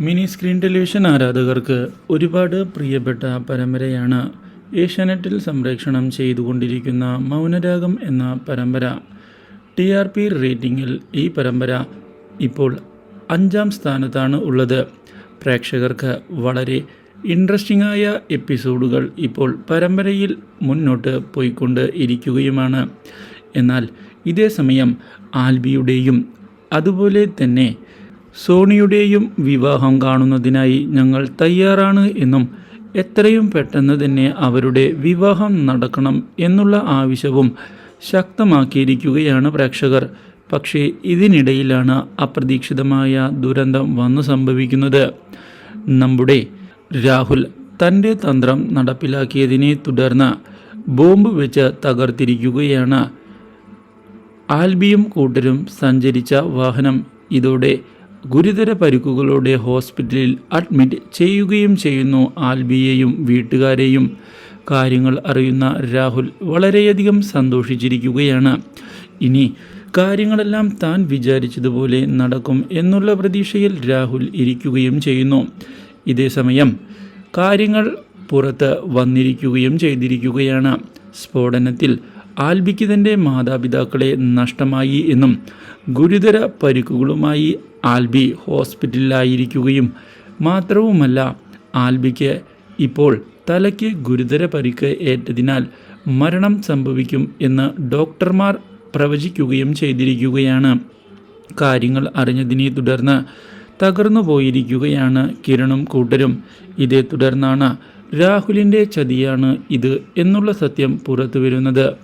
Mini screen television ആരാധകർക്ക് ഒരുപാട് പ്രിയപ്പെട്ട പരമ്പരയാണ് ഏഷ്യാനെറ്റിൽ സംപ്രേക്ഷണം ചെയ്തുകൊണ്ടിരിക്കുന്ന മൗനരാഗം എന്ന പരമ്പര. ടി ആർ പി റേറ്റിംഗിൽ ഈ പരമ്പര ഇപ്പോൾ അഞ്ചാം സ്ഥാനത്താണ് ഉള്ളത്. പ്രേക്ഷകർക്ക് വളരെ ഇൻട്രസ്റ്റിംഗ് ആയ എപ്പിസോഡുകൾ ഇപ്പോൾ പരമ്പരയിൽ മുന്നോട്ട് പോയിക്കൊണ്ട് ഇരിക്കുകയുമാണ്. എന്നാൽ ഇതേ സമയം ആൽബിയുടെയും അതുപോലെ തന്നെ സോണിയുടെയും വിവാഹം കാണുന്നതിനായി ഞങ്ങൾ തയ്യാറാണ് എന്നും എത്രയും പെട്ടെന്ന് തന്നെ അവരുടെ വിവാഹം നടക്കണം എന്നുള്ള ആവശ്യവും ശക്തമാക്കിയിരിക്കുകയാണ് പ്രേക്ഷകർ. പക്ഷേ ഇതിനിടയിലാണ് അപ്രതീക്ഷിതമായ ദുരന്തം വന്നു സംഭവിക്കുന്നത്. നമ്മുടെ രാഹുൽ തന്റെ തന്ത്രം നടപ്പിലാക്കിയതിനെ തുടർന്ന് ബോംബ് വെച്ച് തകർത്തിരിക്കുകയാണ്. ആൽബിയും കൂട്ടരും സഞ്ചരിച്ച വാഹനം ഇതോടെ ഗുരുതര പരിക്കുകളോടെ ഹോസ്പിറ്റലിൽ അഡ്മിറ്റ് ചെയ്യുകയും ചെയ്യുന്നു. ആൽബിയെയും വീട്ടുകാരെയും കാര്യങ്ങൾ അറിയുന്ന രാഹുൽ വളരെയധികം സന്തോഷിച്ചിരിക്കുകയാണ്. ഇനി കാര്യങ്ങളെല്ലാം താൻ വിചാരിച്ചതുപോലെ നടക്കും എന്നുള്ള പ്രതീക്ഷയിൽ രാഹുൽ ഇരിക്കുകയും ചെയ്യുന്നു. ഇതേസമയം കാര്യങ്ങൾ പുറത്ത് വന്നിരിക്കുകയും ചെയ്തിരിക്കുകയാണ്. സ്ഫോടനത്തിൽ ആൽബിക്ക് തന്റെ മാതാപിതാക്കളെ നഷ്ടമായി എന്നും ഗുരുതര പരിക്കുകളുമായി ആൽബി ഹോസ്പിറ്റലിലായിരിക്കുകയും മാത്രവുമല്ല ആൽബിക്ക് ഇപ്പോൾ തലയ്ക്ക് ഗുരുതര പരിക്ക് ഏറ്റതിനാൽ മരണം സംഭവിക്കും എന്ന് ഡോക്ടർമാർ പ്രവചിക്കുകയും ചെയ്തിരിക്കുകയാണ്. കാര്യങ്ങൾ അറിഞ്ഞതിനെ തുടർന്ന് തകർന്നു പോയിരിക്കുകയാണ് കിരണും കൂട്ടരും. ഇതേ തുടർന്നാണ് രാഹുലിന്റെ ചതിയാണ് ഇത് എന്നുള്ള സത്യം പുറത്തു വരുന്നത്